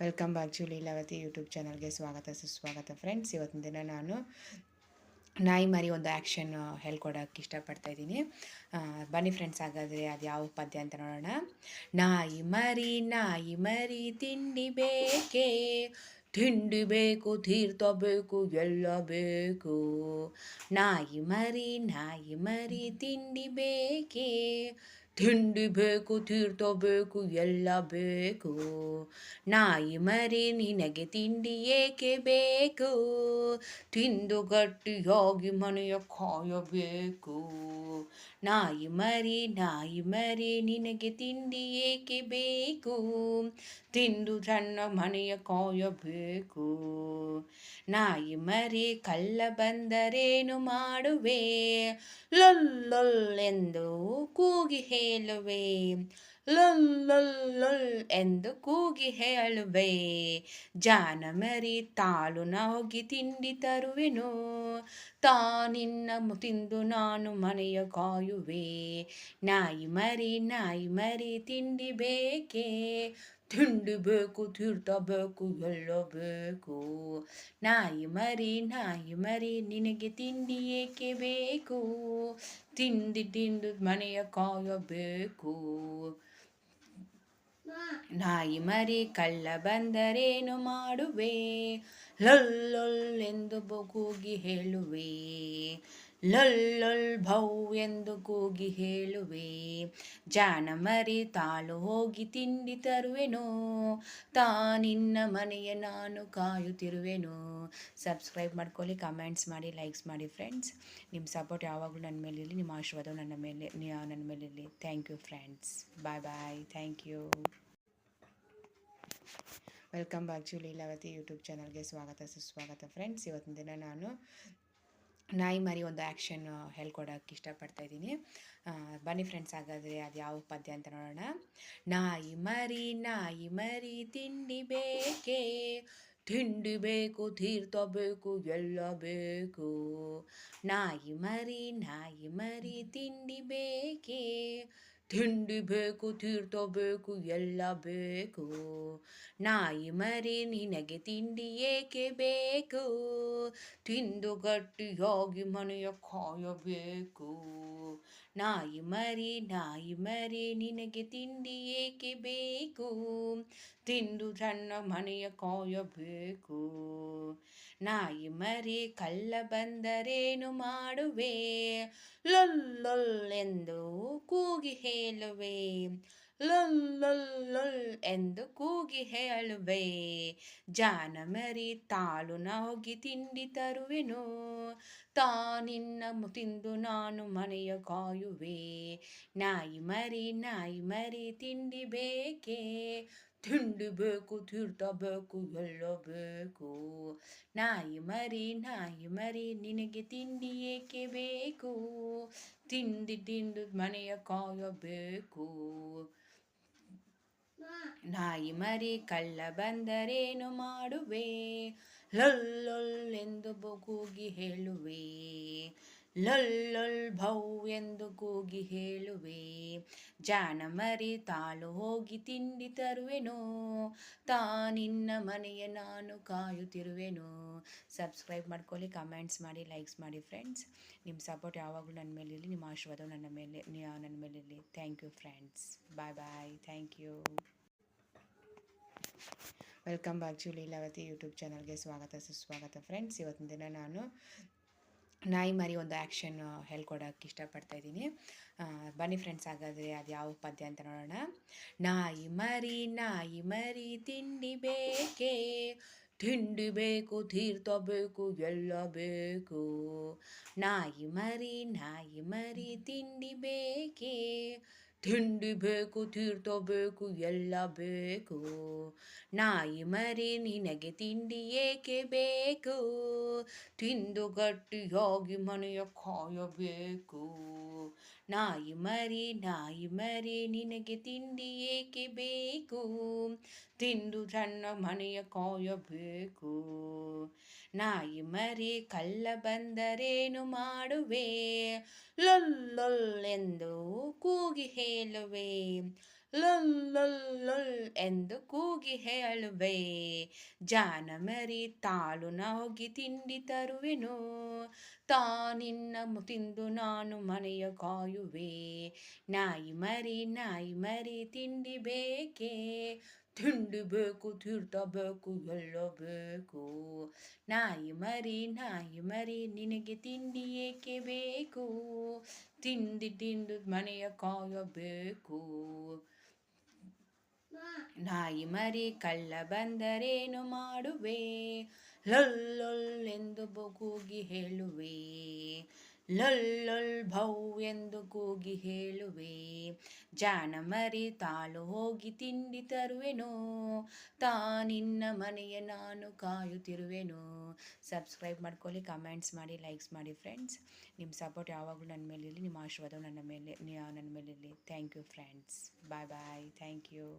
Welcome back to Leelavathi YouTube ಚಾನಲ್ಗೆ ಸ್ವಾಗತ, ಸುಸ್ವಾಗತ ಫ್ರೆಂಡ್ಸ್ ಇವತ್ತಿನ ದಿನ ನಾನು ನಾಯಿ ಮರಿ ಒಂದು ಆ್ಯಕ್ಷನ್ ಹೇಳ್ಕೊಡೋಕ್ಕೆ ಇಷ್ಟಪಡ್ತಾ ಇದ್ದೀನಿ. ಬನ್ನಿ ಫ್ರೆಂಡ್ಸ್ ಹಾಗಾದರೆ ಅದು ಯಾವ ಪದ್ಯ ಅಂತ ನೋಡೋಣ. ನಾಯಿ ಮರಿ ನಾಯಿ ಮರಿ, ತಿಂಡಿ ಬೇಕೇ? ತಿಂಡಿ ಬೇಕು, ತೀರ್ಥ ಬೇಕು, ಎಲ್ಲ ಬೇಕು. ನಾಯಿ ಮರಿ ನಾಯಿ ಮರಿ, ತಿಂಡಿ ಬೇಕೇ? ತಿಂಡಿ ಬೇಕು ತೀರ್ಥ ಬೇಕು, ಎಲ್ಲ ಬೇಕು. ನಾಯಿ ಮರಿ ನಿನಗೆ ತಿಂಡಿ ಏಕೆ ಬೇಕು? ತಿಂದು ಗಟ್ಟಿಯಾಗಿ ಮನೆಯ ಕಾಯಬೇಕು ನಾಯಿ ಮರಿ ನಾಯಿ ಮರಿ ನಿನಗೆ ತಿಂಡಿ ಏಕೆ ಬೇಕು? ತಿಂದು ಸಣ್ಣ ಮನೆಯ ಕಾಯಬೇಕು ನಾಯಿ ಮರಿ, ಕಳ್ಳ ಬಂದರೇನು ಮಾಡುವೆ? ಲೊಲ್ಲೊಲ್ ಕೂಗಿ ಕೂಗಿ ಹೇಳುವೆ. ಲೊಲ್ಲೊಲ್ಲೊಲ್ ಲೊಲ್ ಲೊಲ್ ಎಂದು ಕೂಗಿ ಹೇಳುವೆ. ಜಾನ ಮರಿ ತಾಳು ಹೋಗಿ ತಿಂಡಿ ತರುವೆನು. ತಾನಿನ್ನ ತಿಂದು ನಾನು ಮನೆಯ ಕಾಯುವೆ. ನಾಯಿ ಮರಿ ನಾಯಿ ಮರಿ ತಿಂಡಿ ಬೇಕೇ. ತಿಂಡಿ ಬೇಕು ತೀರ್ಥ ಬೇಕು, ಎಲ್ಲ ಬೇಕು. ನಾಯಿ ಮರಿ ನಾಯಿ ಮರಿ, ನಿನಗೆ ತಿಂಡಿ ಏಕೆ ಬೇಕು? ತಿಂಡಿ ತಿಂದು ಮನೆಯ ಕಾಯಬೇಕು ನಾಯಿ ಮರಿ, ಕಳ್ಳ ಬಂದರೇನು ಮಾಡುವೆ? ಲೊಲ್ಲೊಲ್ಲೆಂದು ಎಂದು ಹೇಳುವೆ. ಲೊಲ್ಲೊಲ್ ಭೌ ಎಂದು ಕೂಗಿ ಹೇಳುವೆ. ಜಾನ ಮರಿ ತಾಳು ಹೋಗಿ ತಿಂಡಿ ತರುವೆನು. ತಾನಿನ್ನ ಮನೆಯ ನಾನು ಕಾಯುತ್ತಿರುವೆನು. ಸಬ್ಸ್ಕ್ರೈಬ್ ಮಾಡ್ಕೊಳ್ಳಿ ಕಮೆಂಟ್ಸ್ ಮಾಡಿ ಲೈಕ್ಸ್ ಮಾಡಿ ಫ್ರೆಂಡ್ಸ್ ನಿಮ್ಮ ಸಪೋರ್ಟ್ ಯಾವಾಗಲೂ ನನ್ನ ಮೇಲೆ ನಿಮ್ಮ ಆಶೀರ್ವಾದ ನನ್ನ ಮೇಲೆ ನನ್ನ ಮೇಲೆ ಇರಲಿ. Thank you friends bye bye thank you welcome back to Leelavathi YouTube ಚಾನಲ್ಗೆ ಸ್ವಾಗತ, ಸುಸ್ವಾಗತ ಫ್ರೆಂಡ್ಸ್ ಇವತ್ತಿನ ದಿನ ನಾನು ನಾಯಿ ಮರಿ ಒಂದು ಆ್ಯಕ್ಷನ್ ಹೇಳ್ಕೊಡೋಕ್ಕೆ ಇಷ್ಟಪಡ್ತಾ ಇದ್ದೀನಿ. ಆ, ಬನ್ನಿ ಫ್ರೆಂಡ್ಸ್ ಹಾಗಾದರೆ ಅದು ಯಾವ ಪದ್ಯ ಅಂತ ನೋಡೋಣ. ನಾಯಿ ಮರಿ ನಾಯಿ ಮರಿ ತಿಂಡಿ ಬೇಕೇ? ತಿಂಡಿ ಬೇಕು ತೀರ್ಥ ಬೇಕು ಎಲ್ಲ ಬೇಕು. ನಾಯಿ ಮರಿ ನಾಯಿ ಮರಿ ತಿಂಡಿ ಬೇಕೇ? ತಿಂಡಿ ಬೇಕು, ತೀರ್ಥ ಬೇಕು, ಎಲ್ಲ ಬೇಕು. ನಾಯಿ ಮರಿ ನಿನಗೆ ತಿಂಡಿ ಏಕೆ ಬೇಕು? ತಿಂದು ಗಟ್ಟಿಯಾಗಿ ಮನೆಯ ಕಾಯಬೇಕು ನಾಯಿ ಮರಿ ನಾಯಿ ಮರಿ ನಿನಗೆ ತಿಂಡಿ ಏಕೆ ಬೇಕು? ತಿಂದು ಸಣ್ಣ ಮನೆಯ ಕಾಯಬೇಕು ನಾಯಿ ಮರಿ ಕಳ್ಳ ಬಂದರೇನು ಮಾಡುವೆ? ಲೊಲ್ಲೊಲ್ ಎಂದು ಕೂಗಿ ಹೇಳುವೆ. ಲೊಲ್ಲೊಲ್ಲೊಲ್ ಲೊಲ್ ಲೊಲ್ ಎಂದು ಕೂಗಿ ಹೇಳುವೆ. ಜಾನ ಮರಿ ತಾಳು ಹೋಗಿ ತಿಂಡಿ ತರುವೆನು. ತಾನಿನ್ನ ತಿಂದು ನಾನು ಮನೆಯ ಕಾಯುವೆ. ನಾಯಿ ಮರಿ ನಾಯಿ ಮರಿ ತಿಂಡಿ ಬೇಕೇ? ತಿಂಡಿ ಬೇಕು ತೀರ್ಥ ಬೇಕು, ಎಲ್ಲ ನಾಯಿ ಮರಿ ನಾಯಿ ಮರಿ, ನಿನಗೆ ತಿಂಡಿ ಏಕೆ ಬೇಕು? ತಿಂಡಿ ತಿಂದು ಮನೆಯ ಕಾಯಬೇಕು ನಾಯಿ ಮರಿ, ಕಳ್ಳ ಬಂದರೇನು ಮಾಡುವೆ? ಲೊಲ್ಲೊಲ್ಲೆಂದು ಎಂದು ಹೇಳುವೆ. ಲೊಲ್ಲೊಲ್ ಭೌ ಎಂದು ಕೂಗಿ ಹೇಳುವೆ. ಜಾನಮರಿ ತಾಳು ಹೋಗಿ ತಿಂಡಿ ತರುವೆನು. ತಾನಿನ್ನ ಮನೆಯ ನಾನು ಕಾಯುತ್ತಿರುವೆನು. ಸಬ್ಸ್ಕ್ರೈಬ್ ಮಾಡ್ಕೊಳ್ಳಿ ಕಮೆಂಟ್ಸ್ ಮಾಡಿ ಲೈಕ್ಸ್ ಮಾಡಿ ಫ್ರೆಂಡ್ಸ್ ನಿಮ್ಮ ಸಪೋರ್ಟ್ ಯಾವಾಗಲೂ ನನ್ನ ಮೇಲೆ ಇರಲಿ, ನಿಮ್ಮ ಆಶೀರ್ವಾದ ನನ್ನ ಮೇಲೆ ನನ್ನ ಮೇಲೆ ಇರಲಿ. Thank you friends bye bye thank you welcome back to Leelavathi YouTube ಚಾನಲ್ಗೆ ಸ್ವಾಗತ, ಸುಸ್ವಾಗತ ಫ್ರೆಂಡ್ಸ್ ಇವತ್ತಿನ ದಿನ ನಾನು ನಾಯಿ ಮರಿ ಒಂದು ಆ್ಯಕ್ಷನ್ ಹೇಳ್ಕೊಡೋಕ್ಕೆ ಇಷ್ಟಪಡ್ತಾ ಇದ್ದೀನಿ. ಬನ್ನಿ ಫ್ರೆಂಡ್ಸ್ ಹಾಗಾದರೆ ಅದು ಯಾವ ಪದ್ಯ ಅಂತ ನೋಡೋಣ. ನಾಯಿ ಮರಿ ನಾಯಿ ಮರಿ ತಿಂಡಿ ಬೇಕೇ? ತಿಂಡಿ ಬೇಕು, ತೀರ್ಥ ಬೇಕು, ಎಲ್ಲ ಬೇಕು. ನಾಯಿ ಮರಿ ನಾಯಿ ಮರಿ ತಿಂಡಿ ಬೇಕೇ? ತಿಂಡಿ ಬೇಕು, ತೀರ್ಥ ಬೇಕು, ಎಲ್ಲ ಬೇಕು. ನಾಯಿ ಮರಿ ನಿನಗೆ ತಿಂಡಿ ಏಕೆ ಬೇಕು? ತಿಂದು ಗಟ್ಟಿಯಾಗಿ ಮನೆಯ ಕಾಯಬೇಕು ನಾಯಿ ಮರಿ ನಾಯಿ ಮರಿ, ನಿನಗೆ ತಿಂಡಿ ಏಕೆ ಬೇಕು? ತಿಂದು ಸಣ್ಣ ಮನೆಯ ಕಾಯಬೇಕು. ನಾಯಿ ಮರಿ, ಕಳ್ಳ ಬಂದರೇನು ಮಾಡುವೆ? ಲೊಲ್ಲೊಲ್ಲೆಂದು ಕೂಗಿ ಹೇಳುವೆ. ಲೊಲ್ ಎಂದು ಕೂಗಿ ಹೇಳುವೆ. ಜಾನ ಮರಿ ತಾಳು ನೋಗಿ ಹೋಗಿ ತಿಂಡಿ ತರುವೆನು. ತಾನಿನ್ನ ತಿಂದು ನಾನು ಮನೆಯ ಕಾಯುವೆ. ನಾಯಿ ಮರಿ ನಾಯಿ ಮರಿ ತಿಂಡಿ ಬೇಕೇ? ತಿಂಡಿ ಬೇಕು, ತೀರ್ಥ ಬೇಕು, ಎಲ್ಲ ಬೇಕು. ನಾಯಿ ಮರಿ ನಾಯಿ ಮರಿ, ನಿನಗೆ ತಿಂಡಿ ಏಕೆ ಬೇಕು? ತಿಂಡಿ ತಿಂದು ಮನೆಯ ಕಾಯಬೇಕು. ನಾಯಿ ಮರಿ ಕಳ್ಳ ಬಂದರೇನು ಮಾಡುವೆ? ಲೊಲ್ಲೊಲ್ ಲೊಲ್ ಎಂದು ಬೊ- ಹೇಳುವೆ. ಲೊಲ್ಲೊಲ್ ಲೊಲ್ ಭೌ ಎಂದು ಕೂಗಿ ಹೇಳುವೆ. ಜಾನ ಮರಿ ತಾಳು ಹೋಗಿ ತಿಂಡಿ ತರುವೆನು. ತಾನಿನ್ನ ಮನೆಯ ನಾನು ಕಾಯುತ್ತಿರುವೆನು. ಸಬ್ಸ್ಕ್ರೈಬ್ ಮಾಡ್ಕೊಳ್ಳಿ ಕಮೆಂಟ್ಸ್ ಮಾಡಿ ಲೈಕ್ಸ್ ಮಾಡಿ ಫ್ರೆಂಡ್ಸ್ ನಿಮ್ಮ ಸಪೋರ್ಟ್ ಯಾವಾಗಲೂ ನನ್ನ ಮೇಲಿರಲಿ ನಿಮ್ಮ ಆಶೀರ್ವಾದ ನನ್ನ ಮೇಲೆ ನನ್ನ ಮೇಲಿರಲಿ thank you friends bye bye thank you